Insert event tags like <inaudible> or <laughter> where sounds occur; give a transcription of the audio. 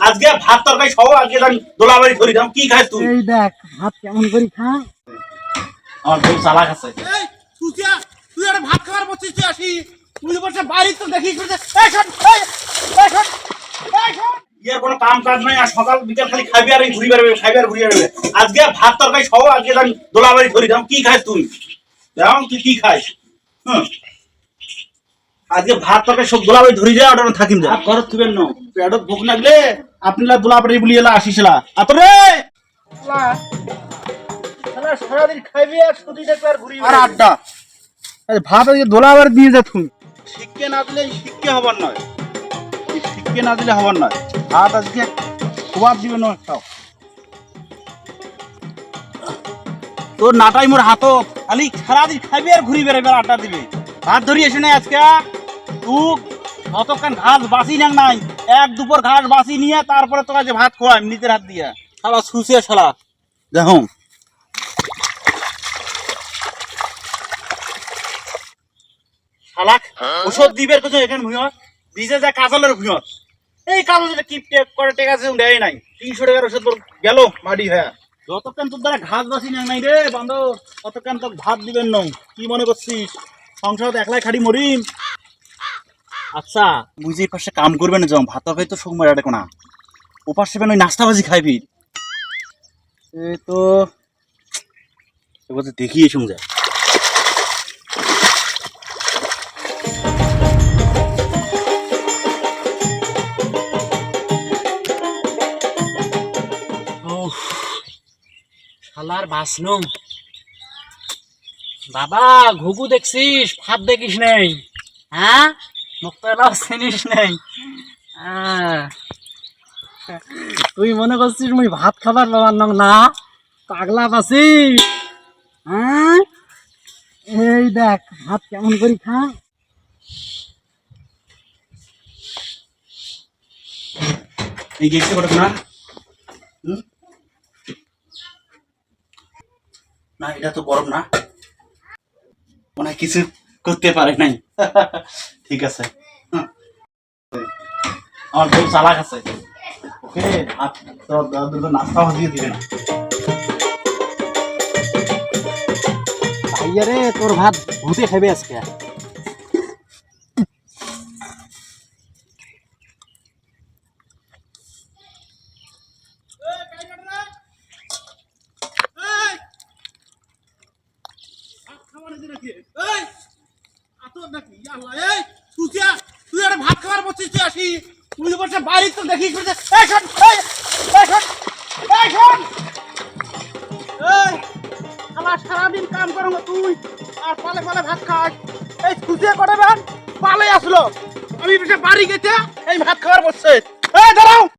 আজকে ভাত তরকারি সহ আজকে আমি দোলাবাড়ি ধরি দাম কি খাস তুই? এই দেখ ভাত কেমন করে খা। আমার বউ চালাক আছে। এই সুচিয়া তুই একটা ভাত খাবার বসছিস তুই আসি। তুই বলছে বাড়ি তো দেখি করছে এই শোন এই শোন এই শোন। ইয়ার কোনো কাম কাজ নাই আর সকাল বিকাল খালি খাবি আর এই ঘুরি বেড়াবে খাবি আর ঘুরি বেড়াবে। আজকে ভাত তরকারি সহ আজকে আমি দোলাবাড়ি ধরি দাম কি খাস তুই? দাম তুই কি খাস? হুম। আজকে ভাত তরকারি সব দোলাবাড়ি ধরি যা ওটা থাকিম যা। ঘর থুবেন ন? পেটত ভোক লাগলে আপনারা দোলাবাড়ি বলি এলা আসিছিলা। আতরে সারাদিন খাইবি আর সুদি দেখবে আর ঘুরি আর আড্ডা। ভাত আজকে দোলা আবার দিয়ে যা শিক্ষে না দিলে শিক্ষে হবার নয়। শিখকে না দিলে হবার নয়। ভাত আজকে খোয়াব দিবে না খাও। তোর নাটাই মোর হাত খালি সারাদিন খাবি আর ঘুরি বেড়াবে আর আড্ডা দিবে। ভাত ধরি এসে নাই আজকে? তুই কতক্ষণ ঘাস বাসি নাং নাই। এক দুপুর ঘাস বাসি নিয়ে তারপরে তোকে যে ভাত খোয়াই নিজের হাত দিয়ে। শালা সুসে শালা। দেখো। শালাক, ওষুধ দিবের কিছু এখানে ভুঁয়র দিছে যা এই কাজল কি টেপ করে, টেকা নাই। তিনশো টাকার ওষুধ হ্যাঁ। যতক্ষণ তোর ঘাস বাসি নাই রে বান্ধব ততক্ষণ তোর ভাত দিবেন নং কি মনে করছিস? সংসার একলাই খাড়ি মরিম। আচ্ছা। বুঝি পাশে কাম করবে না যখন ভাত তরকারি তো সুকুমার এটা কোনা ও পাশে ওই নাস্তাবাজি খাইবি। এ তো এবার তো দেখি এসুম যায় উফ, শালার বাসনুম। বাবা ঘুঘু দেখছিস? ভাত দেখিস নেই। হ্যাঁ? মুক্তারাও চিনিস নেই? তুই মনে করছিস মুই ভাত খাবার পাবার নং না, পাগলা পাছিস হ্যাঁ এই দেখ, ভাত কেমন করে খা। এই গেটটা করে না? না, এটা তো গরম না। মনে কিছু করতে পারে নাই। <laughs> ঠিক আছে। আমার বউ চালাক আছে। ওকে ভাত তো তো- তো দিয়ে দিবে না। ভাইয়া রে তোর ভাত ভূতে খাবে আজকে। তুই ভাত খাবার বসছিস তুই আসি আমার সারাদিন কাম করো তুই, আর পালে পালে ভাত খাস। এই খুশি করে পালে আসলো। আমি বাড়ি গেছে, এই ভাত খাওয়ার বসছে। এই দাঁড়াও।